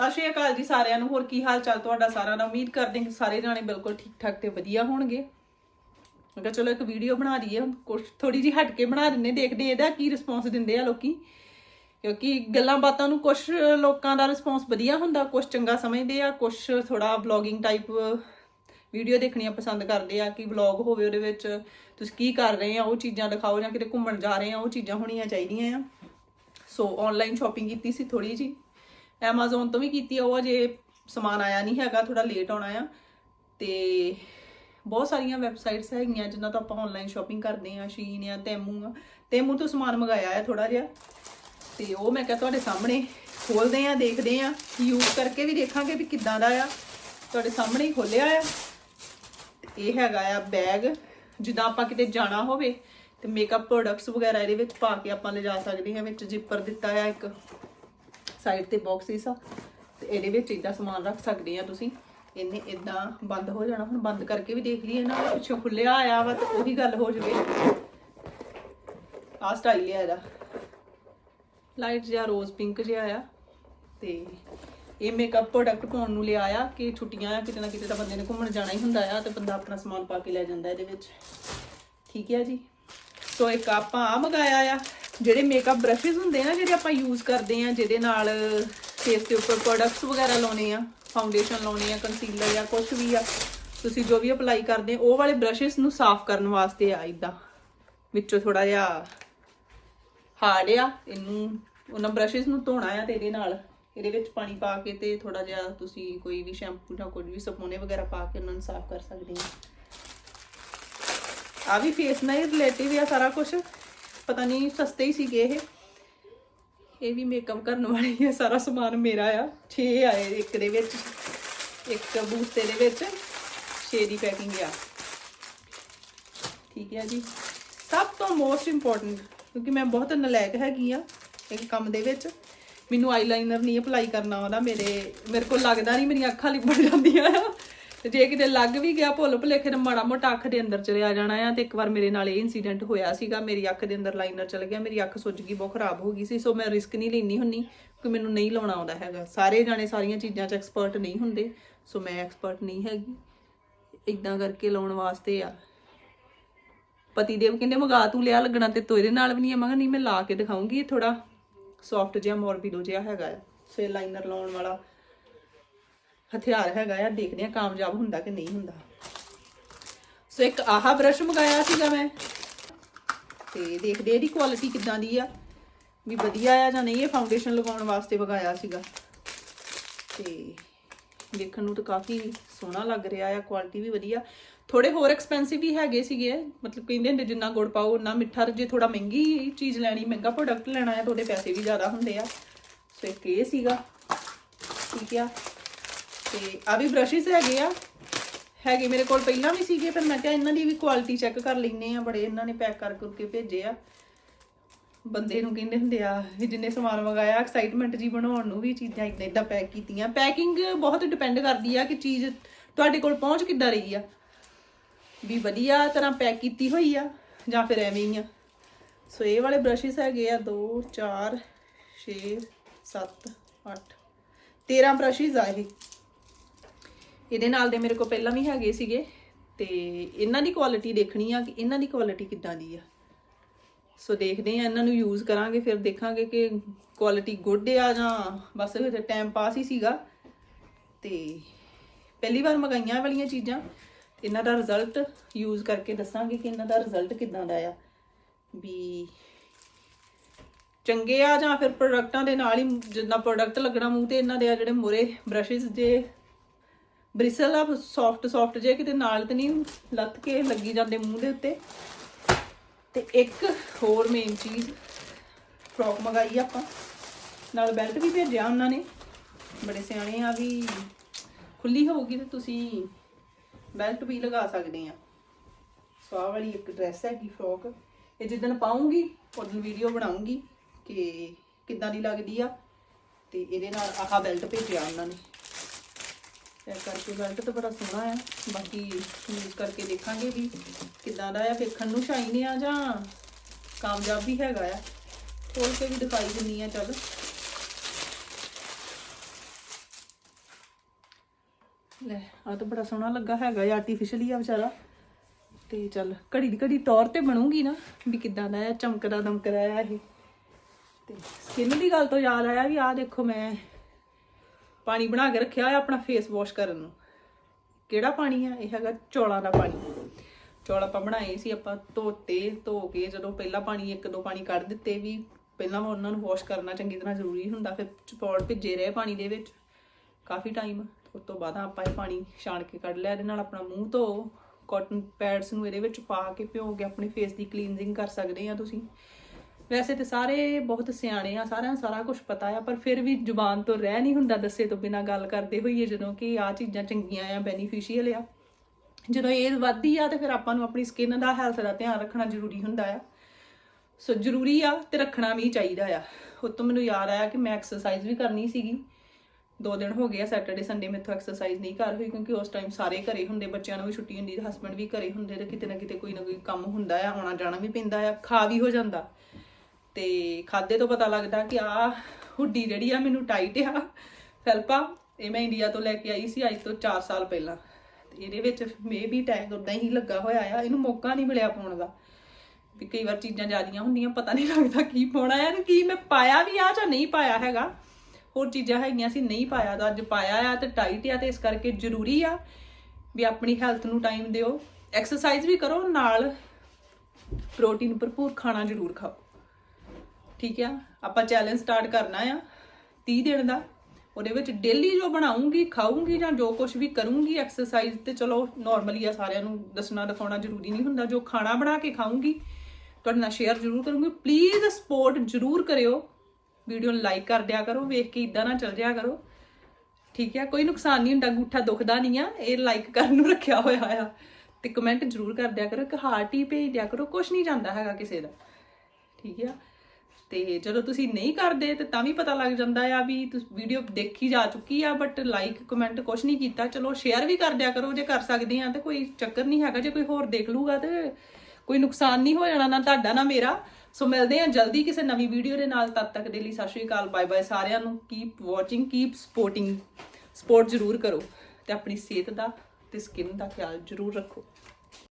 ਸਤਿ ਸ਼੍ਰੀ ਅਕਾਲ ਜੀ ਸਾਰਿਆਂ ਨੂੰ। ਹੋਰ ਕੀ ਹਾਲ ਚਾਲ ਤੁਹਾਡਾ ਸਾਰਿਆਂ ਦਾ? ਉਮੀਦ ਕਰਦੇ ਹਾਂ ਕਿ ਸਾਰੇ ਜਾਣੇ ਬਿਲਕੁਲ ਠੀਕ ਠਾਕ ਤੇ ਵਧੀਆ ਹੋਣਗੇ। ਮੈਂ ਕਿਹਾ ਚਲੋ ਇੱਕ ਵੀਡੀਓ ਬਣਾ ਦਈਏ। ਹੁਣ ਕੁਛ ਥੋੜੀ ਜਿਹੀ ਹਟ ਕੇ ਬਣਾ ਦਿੰਨੇ ਦੇਖਦੇ ਇਹਦਾ ਕੀ ਰਿਸਪੌਂਸ ਦਿੰਦੇ ਆ ਲੋਕੀ। ਕਿਉਂਕਿ ਗੱਲਾਂ ਬਾਤਾਂ ਨੂੰ ਕੁਝ ਲੋਕਾਂ ਦਾ ਰਿਸਪੌਂਸ ਵਧੀਆ ਹੁੰਦਾ। ਕੁਝ ਚੰਗਾ ਸਮਝਦੇ ਆ। ਕੁਝ ਥੋੜਾ ਵਲੌਗਿੰਗ ਟਾਈਪ ਵੀਡੀਓ ਦੇਖਣੀਆਂ ਪਸੰਦ ਕਰਦੇ ਆ ਕਿ ਵਲੌਗ ਹੋਵੇ ਉਹਦੇ ਵਿੱਚ। ਤੁਸੀਂ ਕੀ ਕਰ ਰਹੇ ਆ? ਉਹ ਚੀਜ਼ਾਂ ਦਿਖਾਓ ਜਾਂ ਕਿਤੇ ਘੁੰਮਣ ਜਾ ਰਹੇ ਆ। ਉਹ ਚੀਜ਼ਾਂ ਹੋਣੀਆਂ ਚਾਹੀਦੀਆਂ ਆ। ਸੋ ਆਨਲਾਈਨ ਸ਼ਾਪਿੰਗ ਕੀਤੀ ਸੀ ਥੋੜੀ ਜੀ ਐਮਾਜ਼ੋਨ ਤੋਂ ਵੀ ਕੀਤੀ ਆ, ਉਹ ਅਜੇ ਸਮਾਨ ਆਇਆ ਨਹੀਂ ਹੈਗਾ ਥੋੜਾ ਲੇਟ ਆਉਣਾ ਆ। ਤੇ ਬਹੁਤ ਸਾਰੀਆਂ ਵੈਬਸਾਈਟਸ ਹੈਗੀਆਂ, ਜਿਨ੍ਹਾਂ ਤੋਂ ਆਪਾਂ ਆਨਲਾਈਨ ਸ਼ਾਪਿੰਗ ਕਰਦੇ ਆ ਸ਼ੀਨ ਆ ਤੈਮੂ ਆ। ਤੈਮੂ ਤੋਂ ਸਮਾਨ ਮੰਗਾਇਆ ਆ ਥੋੜਾ ਜਿਹਾ। ਤੇ ਉਹ ਮੈਂ ਕਿਹਾ ਤੁਹਾਡੇ ਸਾਹਮਣੇ ਖੋਲਦੇ ਆ, ਦੇਖਦੇ ਆ। ਯੂਜ਼ ਕਰਕੇ ਵੀ ਦੇਖਾਂਗੇ ਵੀ ਕਿੱਦਾਂ ਦਾ ਆ। ਤੁਹਾਡੇ ਸਾਹਮਣੇ ਹੀ ਖੋਲਿਆ ਆ। ਤੇ ਇਹ ਹੈਗਾ ਆ ਬੈਗ ਜਿੱਦਾਂ ਆਪਾਂ ਕਿਤੇ ਜਾਣਾ ਹੋਵੇ, ਤੇ ਮੇਕਅਪ ਪ੍ਰੋਡਕਟਸ ਵਗੈਰਾ ਇਹਦੇ ਵਿੱਚ ਪਾ ਕੇ ਆਪਾਂ ਲਿਜਾ ਸਕਦੇ ਹਾਂ ਵਿੱਚ ਜਿੱਪਰ ਦਿੱਤਾ ਆ ਇੱਕ। ਸਾਈਡ ਤੇ ਬਾਕਸ ਆ। ਤੇ ਇਹਦੇ ਵਿੱਚ ਇਦਾਂ ਸਮਾਨ ਰੱਖ ਸਕਦੇ ਆ ਤੁਸੀਂ। ਇਹਨੇ ਇਦਾਂ ਬੰਦ ਹੋ ਜਾਣਾ। ਹੁਣ ਬੰਦ ਕਰਕੇ ਵੀ ਦੇਖ ਲਈਏ ਨਾ, ਪਿੱਛੋਂ ਖੁੱਲਿਆ ਆਇਆ ਵਾ ਤੇ ਉਹੀ ਗੱਲ ਹੋ ਜਵੇ। ਆਹ ਸਟਾਈਲ ਆ ਇਹਦਾ। ਲਾਈਟ ਜਿਹਾ ਰੋਜ਼ ਪਿੰਕ ਜਿਹਾ ਆ। ਤੇ ਇਹ ਮੇਕਅਪ ਪ੍ਰੋਡਕਟ ਪਾਉਣ ਨੂੰ ਲਿਆ ਆ ਕਿ ਛੁੱਟੀਆਂ ਆ, ਕਿਤੇ ਨਾ ਕਿਤੇ ਤਾਂ ਬੰਦੇ ਨੇ ਘੁੰਮਣ ਜਾਣਾ ਹੀ ਹੁੰਦਾ ਆ ਤੇ ਬੰਦਾ ਆਪਣਾ ਸਮਾਨ ਪਾ ਕੇ ਲੈ ਜਾਂਦਾ ਇਹਦੇ ਵਿੱਚ। ਠੀਕ ਹੈ ਜੀ। ਸੋ ਇੱਕ ਆਪਾਂ ਆ ਮੰਗਾਇਆ ਆ। ਜਿਹੜੇ ਮੇਕਅਪ ਬ੍ਰਸ਼ਸ ਹੁੰਦੇ ਆ ਜਿਹੜੇ ਆਪਾਂ ਯੂਜ਼ ਕਰਦੇ ਆ, ਜਿਹਦੇ ਨਾਲ ਫੇਸ ਦੇ ਉੱਪਰ ਪ੍ਰੋਡਕਟਸ ਵਗੈਰਾ ਲਾਉਣੇ ਆ ਫਾਊਂਡੇਸ਼ਨ ਲਾਉਣੀ ਆ ਕੰਸੀਲਰ ਜਾਂ ਕੁਝ ਵੀ ਆ, ਤੁਸੀਂ ਜੋ ਵੀ ਅਪਲਾਈ ਕਰਦੇ, ਉਹ ਵਾਲੇ ਬ੍ਰਸ਼ਸ ਨੂੰ ਸਾਫ਼ ਕਰਨ ਵਾਸਤੇ ਆ ਇਦਾਂ। ਵਿੱਚੋਂ ਥੋੜਾ ਜਿਹਾ ਹਾਰਡ ਆ, ਇਹਨੂੰ, ਉਹਨਾਂ ਬ੍ਰਸ਼ਸ ਨੂੰ ਧੋਣਾ ਆ ਤੇ ਇਹਦੇ ਨਾਲ, ਇਹਦੇ ਵਿੱਚ ਪਾਣੀ ਪਾ ਕੇ ਤੇ ਥੋੜਾ ਜਿਹਾ ਤੁਸੀਂ ਕੋਈ ਵੀ ਸ਼ੈਂਪੂ ਜਾਂ ਕੋਈ ਵੀ ਸਪੋਨੇ ਵਗੈਰਾ ਪਾ ਕੇ ਉਹਨਾਂ ਨੂੰ ਸਾਫ਼ ਕਰ ਸਕਦੇ ਆ। ਆ ਵੀ ਫੇਸ ਨਾਲ ਰਿਲੇਟਿਵ ਆ ਸਾਰਾ ਕੁਝ ਪਤਾ ਨਹੀਂ ਸਸਤੇ ਹੀ ਸੀਗੇ ਇਹ। ਇਹ ਵੀ ਮੇਕਅਪ ਕਰਨ ਵਾਲੇ ਹੀ ਆ, ਸਾਰਾ ਸਮਾਨ ਮੇਰਾ ਆ। 6 ਆਏ ਇੱਕ ਦੇ ਵਿੱਚ, ਇੱਕ ਬੂਸਤੇ ਦੇ ਵਿੱਚ 6 ਦੀ ਪੈਕਿੰਗ ਆ। ਠੀਕ ਹੈ ਜੀ। ਸਭ ਤੋਂ ਮੋਸਟ ਇੰਪੋਰਟੈਂਟ ਕਿਉਂਕਿ ਮੈਂ ਬਹੁਤ ਨਲਾਇਕ ਹੈਗੀ ਆ ਇੱਕ ਕੰਮ ਦੇ ਵਿੱਚ। ਮੈਨੂੰ ਆਈਲਾਈਨਰ ਨਹੀਂ ਅਪਲਾਈ ਕਰਨਾ ਆਉਂਦਾ, ਮੇਰੇ ਮੇਰੇ ਕੋਲ ਲੱਗਦਾ ਨਹੀਂ, ਮੇਰੀਆਂ ਅੱਖਾਂ ਲਿਬੜ ਜਾਂਦੀਆਂ ਆ। ਤੇ ਜੇ ਕਿਤੇ ਲੱਗ ਵੀ ਗਿਆ ਭੁੱਲ ਭੁਲੇਖੇ ਨਾਲ ਮਾੜਾ ਮੋਟਾ ਅੱਖ ਦੇ ਅੰਦਰ ਚਲਿਆ ਜਾਣਾ ਆ ਤੇ ਇੱਕ ਵਾਰ ਮੇਰੇ ਨਾਲ ਇਹ ਇਨਸੀਡੈਂਟ ਹੋਇਆ ਸੀਗਾ, ਮੇਰੀ ਅੱਖ ਦੇ ਅੰਦਰ ਲਾਈਨਰ ਚਲ ਗਿਆ, ਮੇਰੀ ਅੱਖ ਸੁੱਜ ਗਈ, ਬਹੁਤ ਖਰਾਬ ਹੋ ਗਈ ਸੀ ਸੋ ਮੈਂ ਰਿਸਕ ਨਹੀਂ ਲੈਣੀ ਹੁੰਨੀ ਕਿ ਮੈਨੂੰ ਨਹੀਂ ਲਾਉਣਾ ਆਉਂਦਾ ਹੈਗਾ। ਸਾਰੇ ਜਾਣੇ ਸਾਰੀਆਂ ਚੀਜ਼ਾਂ 'ਚ ਐਕਸਪਰਟ ਨਹੀਂ ਹੁੰਦੇ ਸੋ ਮੈਂ ਐਕਸਪਰਟ ਨਹੀਂ ਹੈਗੀ। ਇਦਾਂ ਕਰਕੇ ਲਾਉਣ ਵਾਸਤੇ ਆ। ਪਤੀ ਦੇਵ ਕਹਿੰਦੇ, ਮਗਾ ਤੂੰ ਲਿਆ ਲੱਗਣਾ ਤੇ ਤੂੰ ਇਹਦੇ ਨਾਲ ਵੀ ਨਹੀਂ ਆ। ਮੈਂ ਕਿਹਾ, ਨਹੀਂ, ਮੈਂ ਲਾ ਕੇ ਦਿਖਾਉਂਗੀ ਥੋੜਾ ਸੌਫਟ ਜਿਹਾ ਮੋਰਬਿਡੋ ਜਿਹਾ ਹੈਗਾ ਆ ਲਾਈਨਰ ਲਾਉਣ ਵਾਲਾ ਹਥਿਆਰ ਹੈਗਾ ਆ, ਦੇਖਦੇ ਆ ਕਾਮਯਾਬ ਹੁੰਦਾ ਕਿ ਨਹੀਂ ਹੁੰਦਾ। ਸੋ ਇੱਕ ਆਹਾ ਬ੍ਰਸ਼ ਮੰਗਾਇਆ ਸੀਗਾ ਮੈਂ। ਤੇ ਦੇਖਦੇ ਇਹਦੀ ਕੁਆਲਿਟੀ ਕਿੱਦਾਂ ਦੀ ਆ, ਵੀ ਵਧੀਆ ਆ ਜਾਂ ਨਹੀਂ, ਇਹ ਫਾਊਂਡੇਸ਼ਨ ਲਗਾਉਣ ਵਾਸਤੇ ਮੰਗਾਇਆ ਸੀਗਾ। ਤੇ ਦੇਖਣ ਨੂੰ ਤਾਂ ਕਾਫੀ ਸੋਹਣਾ ਲੱਗ ਰਿਹਾ ਆ ਕੁਆਲਿਟੀ ਵੀ ਵਧੀਆ। ਥੋੜੇ ਹੋਰ ਐਕਸਪੈਂਸਿਵ ਵੀ ਹੈਗੇ ਸੀਗੇ, ਮਤਲਬ ਕਹਿੰਦੇ ਹੁੰਦੇ ਜਿੰਨਾ ਗੁੜ ਪਾਓ, ਉਨਾ ਮਿੱਠਾ, ਜੇ ਥੋੜਾ ਮਹਿੰਗੀ ਚੀਜ਼ ਲੈਣੀ, ਮਹਿੰਗਾ ਪ੍ਰੋਡਕਟ ਲੈਣਾ ਹੈ ਤਾਂ ਉਹਦੇ ਪੈਸੇ ਵੀ ਜ਼ਿਆਦਾ ਹੁੰਦੇ ਆ। ਸੋ ਇੱਕ ਇਹ ਸੀਗਾ, ਠੀਕ ਆ। ਤੇ ਆ ਵੀ ਬ੍ਰਸ਼ਸ ਹੈਗੇ ਆ। ਹੈਗੇ ਮੇਰੇ ਕੋਲ ਪਹਿਲਾਂ ਵੀ ਸੀਗੇ, ਪਰ ਮੈਂ ਕਿਹਾ ਇਹਨਾਂ ਦੀ ਵੀ ਕੁਆਲਿਟੀ ਚੈੱਕ ਕਰ ਲੈਨੇ ਆ ਬੜੇ ਇਹਨਾਂ ਨੇ ਪੈਕ ਕਰ ਕਰਕੇ ਭੇਜੇ ਆ। ਬੰਦੇ ਨੂੰ ਕਹਿੰਦੇ ਹੁੰਦੇ ਆ ਵੀ ਜਿੰਨੇ ਸਮਾਨ ਮੰਗਾਇਆ ਐਕਸਾਈਟਮੈਂਟ ਜੀ ਬਣਾਉਣ ਨੂੰ ਵੀ ਚੀਜ਼ਾਂ ਇਦਾਂ ਇਦਾਂ ਪੈਕ ਕੀਤੀਆਂ। ਪੈਕਿੰਗ ਬਹੁਤ ਡਿਪੈਂਡ ਕਰਦੀ ਆ ਕਿ ਚੀਜ਼ ਤੁਹਾਡੇ ਕੋਲ ਪਹੁੰਚ ਕਿੱਦਾਂ ਰਹੀ ਆ। ਵੀ ਵਧੀਆ ਤਰ੍ਹਾਂ ਪੈਕ ਕੀਤੀ ਹੋਈ ਆ, ਜਾਂ ਫਿਰ ਐਵੇਂ ਹੀ ਆ। ਸੋ ਇਹ ਵਾਲੇ ਬ੍ਰਸ਼ਸ ਹੈਗੇ ਆ 2 4 6 7 8 13 ਬ੍ਰਸ਼ਸ ਆ ਇਹ। ਇਹਦੇ ਨਾਲ ਦੇ ਮੇਰੇ ਕੋਲ ਪਹਿਲਾਂ ਵੀ ਹੈਗੇ ਸੀਗੇ ਤੇ ਇਹਨਾਂ ਦੀ ਕੁਆਲਿਟੀ ਦੇਖਣੀ ਆ ਕਿ ਇਹਨਾਂ ਦੀ ਕੁਆਲਿਟੀ ਕਿੱਦਾਂ ਦੀ ਆ। ਸੋ ਦੇਖਦੇ ਆ ਇਹਨਾਂ ਨੂੰ ਯੂਜ਼ ਕਰਾਂਗੇ, ਫਿਰ ਦੇਖਾਂਗੇ ਕਿ ਕੁਆਲਿਟੀ ਗੁੱਡ ਆ ਜਾਂ ਬਸ ਟਾਈਮ ਪਾਸ ਹੀ ਸੀਗਾ। ਤੇ ਪਹਿਲੀ ਵਾਰ ਮੰਗਾਈਆਂ ਵਾਲੀਆਂ ਚੀਜ਼ਾਂ ਇਹਨਾਂ ਦਾ ਰਿਜ਼ਲਟ ਯੂਜ਼ ਕਰਕੇ ਦੱਸਾਂਗੇ ਕਿ ਇਹਨਾਂ ਦਾ ਰਿਜ਼ਲਟ ਕਿੱਦਾਂ ਦਾ ਆ। ਵੀ ਚੰਗੇ ਆ ਜਾਂ ਫਿਰ ਪ੍ਰੋਡਕਟਾਂ ਦੇ ਨਾਲ ਹੀ ਜਿੰਨਾ ਪ੍ਰੋਡਕਟ ਲੱਗਣਾ ਮੂੰਹ ਤੇ ਇਹਨਾਂ ਦੇ ਆ ਜਿਹੜੇ ਮੋਰੇ ਬ੍ਰਸ਼ਸ ਦੇ ਬ੍ਰਿਸਲ ਆ ਸੌਫਟ ਸੌਫਟ ਜੇ ਕਿਤੇ ਨਾਲ ਤੇ ਨਹੀਂ ਲੱਤ ਕੇ ਲੱਗੀ ਜਾਂਦੇ ਮੂੰਹ ਦੇ ਉੱਤੇ। ਤੇ ਇੱਕ ਹੋਰ ਮੇਨ ਚੀਜ਼ ਫਰੋਕ ਮੰਗਾਈ ਆਪਾਂ। ਨਾਲ ਬੈਲਟ ਵੀ ਭੇਜਿਆ ਉਹਨਾਂ ਨੇ। ਬੜੇ ਸਿਆਣੇ ਆ ਵੀ ਖੁੱਲੀ ਹੋਊਗੀ ਤੇ ਤੁਸੀਂ ਬੈਲਟ ਵੀ ਲਗਾ ਸਕਦੇ ਆ। ਸੋ ਆਹ ਵਾਲੀ ਇੱਕ ਡਰੈਸ ਹੈਗੀ ਫਰੋਕ ਇਹ ਜਿੱਦਣ ਪਾਉਂਗੀ, ਉਦੋਂ ਵੀਡੀਓ ਬਣਾਉਂਗੀ ਕਿ ਕਿੱਦਾਂ ਦੀ ਲੱਗਦੀ ਆ। ਤੇ ਇਹਦੇ ਨਾਲ ਆਹ ਬੈਲਟ ਭੇਜਿਆ ਉਹਨਾਂ ਨੇ। ਚੈੱਕ ਕਰਕੇ ਬੈਲਟ ਤਾਂ ਬੜਾ ਸੋਹਣਾ ਆ ਬਾਕੀ ਯੂਜ਼ ਕਰਕੇ ਦੇਖਾਂਗੇ ਵੀ ਕਿੱਦਾਂ ਦਾ ਆ ਵੇਖਣ ਨੂੰ ਸ਼ਾਈਨ ਆ ਜਾਂ ਕਾਮਯਾਬ ਵੀ ਹੈਗਾ ਆ। ਖੋਲ ਕੇ ਵੀ ਦਿਖਾਈ ਦਿੰਨੀ ਆ, ਚੱਲ। ਲੈ ਆ ਤਾਂ ਬੜਾ ਸੋਹਣਾ ਲੱਗਾ ਹੈਗਾ ਆਰਟੀਫੀਸ਼ੀਅਲੀ ਆ ਵਿਚਾਰਾ। ਤੇ ਚੱਲ, ਘੜੀ ਦੀ ਘੜੀ ਤੌਰ ਤੇ ਬਣੂਗੀ ਨਾ ਵੀ ਕਿੱਦਾਂ ਦਾ ਆ ਚਮਕਦਾ ਦਮਕਦਾ ਆ ਇਹ। ਤੇ ਸਕਿਨ ਦੀ ਗੱਲ ਤੋਂ ਯਾਦ ਆਇਆ ਵੀ ਆਹ ਦੇਖੋ ਮੈਂ ਪਾਣੀ ਬਣਾ ਕੇ ਰੱਖਿਆ ਹੋਇਆ ਆਪਣਾ ਫੇਸ ਵਾਸ਼ ਕਰਨ ਨੂੰ। ਕਿਹੜਾ ਪਾਣੀ ਆ? ਇਹ ਹੈਗਾ ਚੌਲਾਂ ਦਾ ਪਾਣੀ। ਚੌਲ ਆਪਾਂ ਬਣਾਏ ਸੀ, ਆਪਾਂ ਧੋਤੇ, ਧੋ ਕੇ ਜਦੋਂ ਪਹਿਲਾ ਪਾਣੀ, ਇੱਕ ਦੋ ਪਾਣੀ ਕੱਢ ਦਿੱਤੇ ਵੀ ਪਹਿਲਾਂ ਉਹਨਾਂ ਨੂੰ ਵਾਸ਼ ਕਰਨਾ ਚੰਗੀ ਤਰ੍ਹਾਂ ਜ਼ਰੂਰੀ ਹੁੰਦਾ, ਫਿਰ ਚੌਲ ਭਿੱਜੇ ਰਹੇ ਪਾਣੀ ਦੇ ਵਿੱਚ। ਕਾਫੀ ਟਾਈਮ ਉਸ ਤੋਂ ਬਾਅਦ ਆਪਾਂ ਇਹ ਪਾਣੀ ਛਾਣ ਕੇ ਕੱਢ ਲਿਆ, ਇਹਦੇ ਨਾਲ ਆਪਣਾ ਮੂੰਹ ਧੋ ਕਾਟਨ ਪੈਡਸ ਨੂੰ ਇਹਦੇ ਵਿੱਚ ਪਾ ਕੇ ਭਿਓ ਕੇ ਆਪਣੇ ਫੇਸ ਦੀ ਕਲੀਨਜ਼ਿੰਗ ਕਰ ਸਕਦੇ ਆ ਤੁਸੀਂ। ਵੈਸੇ ਤੇ ਸਾਰੇ ਬਹੁਤ ਸਿਆਣੇ ਆ, ਸਾਰਿਆਂ ਨੂੰ ਸਾਰਾ ਕੁਝ ਪਤਾ ਆ, ਪਰ ਫਿਰ ਵੀ ਜ਼ੁਬਾਨ ਤੋਂ ਰਹਿ ਨਹੀਂ ਹੁੰਦਾ ਦੱਸੇ ਤੋਂ ਬਿਨਾ ਗੱਲ ਕਰਦੇ ਹੋਈਏ, ਜਦੋਂ ਕਿ ਆ ਚੀਜ਼ਾਂ ਚੰਗੀਆਂ ਆ ਬੈਨੀਫੀਸ਼ੀਅਲ ਆ। ਜਦੋਂ ਏਜ ਵੱਧਦੀ ਆ ਤੇ ਫਿਰ ਆਪਾਂ ਨੂੰ ਆਪਣੀ ਸਕਿਨ ਦਾ ਹੈਲਥ ਦਾ ਧਿਆਨ ਰੱਖਣਾ ਜ਼ਰੂਰੀ ਹੁੰਦਾ ਆ। ਸੋ ਜ਼ਰੂਰੀ ਆ ਤੇ ਰੱਖਣਾ ਵੀ ਚਾਹੀਦਾ ਆ। ਉਹ ਮੈਨੂੰ ਯਾਦ ਆਇਆ ਕਿ ਮੈਂ ਐਕਸਰਸਾਈਜ਼ ਵੀ ਕਰਨੀ ਸੀਗੀ। ਦੋ ਦਿਨ ਹੋ ਗਏ ਆ ਸੈਟਰਡੇ ਸੰਡੇ ਮੇਥੋਂ ਐਕਸਰਸਾਈਜ਼ ਨਹੀਂ ਕਰ ਹੋਈ, ਕਿਉਂਕਿ ਉਸ ਟਾਈਮ ਸਾਰੇ ਘਰੇ ਹੁੰਦੇ, ਬੱਚਿਆਂ ਨੂੰ ਵੀ ਛੁੱਟੀ ਹੁੰਦੀ ਤੇ ਹਸਬੰਡ ਵੀ ਘਰੇ ਹੁੰਦੇ ਤੇ ਕਿਤੇ ਨਾ ਕਿਤੇ ਕੋਈ ਨਾ ਕੋਈ ਕੰਮ ਹੁੰਦਾ ਆ ਆਉਣਾ ਜਾਣਾ ਵੀ ਪੈਂਦਾ ਆ, ਖਾ ਵੀ ਹੋ ਜਾਂਦਾ। ਤੇ ਖਾਦੇ ਤੋਂ ਪਤਾ ਲੱਗਦਾ ਕਿ ਆ ਹੁੱਡੀ ਜਿਹੜੀ ਆ ਮੈਨੂੰ ਟਾਈਟ ਆ। ਫੈਲਪਾ, ਇਹ ਮੈਂ ਇੰਡੀਆ ਤੋਂ ਲੈ ਕੇ ਆਈ ਸੀ ਅੱਜ ਤੋਂ 4 ਸਾਲ ਪਹਿਲਾਂ। ਤੇ ਇਹਦੇ ਵਿੱਚ ਮੇਬੀ ਟੈਗ ਉਦਾਂ ਹੀ ਲੱਗਾ ਹੋਇਆ ਆ, ਇਹਨੂੰ ਮੌਕਾ ਨਹੀਂ ਮਿਲਿਆ ਪਾਉਣ ਦਾ। ਵੀ ਕਈ ਵਾਰ ਚੀਜ਼ਾਂ ਜ਼ਿਆਦੀਆਂ ਹੁੰਦੀਆਂ, ਪਤਾ ਨਹੀਂ ਲੱਗਦਾ ਕੀ ਪਾਉਣਾ ਹੈ ਤੇ ਕੀ ਮੈਂ ਪਾਇਆ ਵੀ ਆ ਜਾਂ ਨਹੀਂ ਪਾਇਆ ਹੈਗਾ। ਹੋਰ ਚੀਜ਼ਾਂ ਹੈਗੀਆਂ ਸੀ, ਨਹੀਂ ਪਾਇਆ ਤਾਂ ਅੱਜ ਪਾਇਆ ਆ ਤੇ ਟਾਈਟ ਆ ਤੇ ਇਸ ਕਰਕੇ ਜ਼ਰੂਰੀ ਆ ਵੀ ਆਪਣੀ ਹੈਲਥ ਨੂੰ ਟਾਈਮ ਦਿਓ। ਐਕਸਰਸਾਈਜ਼ ਵੀ ਕਰੋ, ਨਾਲ ਪ੍ਰੋਟੀਨ ਭਰਪੂਰ ਖਾਣਾ ਜ਼ਰੂਰ ਖਾਓ। ਠੀਕ ਆ? ਆਪਾਂ ਚੈਲੰਜ ਸਟਾਰਟ ਕਰਨਾ ਆ 30 ਦਿਨ ਦਾ। ਉਹਦੇ ਵਿੱਚ ਡੇਲੀ ਜੋ ਬਣਾਉਂਗੀ ਖਾਉਂਗੀ ਜਾਂ ਜੋ ਕੁਝ ਵੀ ਕਰੂੰਗੀ ਐਕਸਰਸਾਈਜ਼ ਤੇ ਚਲੋ ਨਾਰਮਲੀ ਆ ਸਾਰਿਆਂ ਨੂੰ ਦੱਸਣਾ ਦਿਖਾਉਣਾ ਜ਼ਰੂਰੀ ਨਹੀਂ ਹੁੰਦਾ। ਜੋ ਖਾਣਾ ਬਣਾ ਕੇ ਖਾਉਂਗੀ ਤੁਹਾਡੇ ਨਾਲ ਸ਼ੇਅਰ ਜ਼ਰੂਰ ਕਰੂੰਗੀ। ਪਲੀਜ਼ ਸਪੋਰਟ ਜ਼ਰੂਰ ਕਰਿਓ। ਵੀਡੀਓ ਨੂੰ ਲਾਈਕ ਕਰ ਦਿਆ ਕਰੋ, ਵੇਖ ਕੇ ਇਦਾਂ ਨਾ ਚੱਲ ਜਿਆ ਕਰੋ। ਠੀਕ ਹੈ ਕੋਈ ਨੁਕਸਾਨ ਨਹੀਂ ਹੁੰਦਾ, ਅੰਗੂਠਾ ਦੁਖਦਾ ਨਹੀਂ ਆ। ਇਹ ਲਾਈਕ ਕਰਨ ਨੂੰ ਰੱਖਿਆ ਹੋਇਆ ਆ। ਤੇ ਕਮੈਂਟ ਜ਼ਰੂਰ ਕਰ ਦਿਆ ਕਰੋ। ਇੱਕ ਹਾਰਟ ਹੀ ਭੇਜ ਦਿਆ ਕਰੋ। ਕੁਝ ਨਹੀਂ ਜਾਂਦਾ ਹੈਗਾ ਕਿਸੇ ਦਾ। ਠੀਕ ਆ? ਤੇ ਜਦੋਂ ਤੁਸੀਂ ਨਹੀਂ ਕਰਦੇ ਤੇ ਤਾਂ ਵੀ ਪਤਾ ਲੱਗ ਜਾਂਦਾ ਆ ਵੀ ਤੁਸੀਂ ਵੀਡੀਓ ਦੇਖੀ ਜਾ ਚੁੱਕੀ ਆ ਬਟ ਲਾਈਕ ਕਮੈਂਟ ਕੁਝ ਨਹੀਂ ਕੀਤਾ। ਚਲੋ ਸ਼ੇਅਰ ਵੀ ਕਰ ਦਿਆ ਕਰੋ, ਜੇ ਕਰ ਸਕਦੇ ਆ ਤੇ ਕੋਈ ਚੱਕਰ ਨਹੀਂ ਹੈਗਾ। ਜੇ ਕੋਈ ਹੋਰ ਦੇਖ ਲੂਗਾ ਤੇ ਕੋਈ ਨੁਕਸਾਨ ਨਹੀਂ ਹੋ ਜਾਣਾ, ਨਾ ਤੁਹਾਡਾ, ਨਾ ਮੇਰਾ। ਸੋ ਮਿਲਦੇ ਆ ਜਲਦੀ ਕਿਸੇ ਨਵੀਂ ਵੀਡੀਓ ਦੇ ਨਾਲ। ਤਦ ਤੱਕ ਦੇ ਲਈ ਸਤਿ ਸ਼੍ਰੀ ਅਕਾਲ ਬਾਏ ਬਾਏ ਸਾਰਿਆਂ ਨੂੰ। Keep watching keep supporting support ਜ਼ਰੂਰ ਕਰੋ ਤੇ ਆਪਣੀ ਸਿਹਤ ਦਾ ਤੇ ਸਕਿਨ ਦਾ ਖਿਆਲ ਜ਼ਰੂਰ ਰੱਖੋ।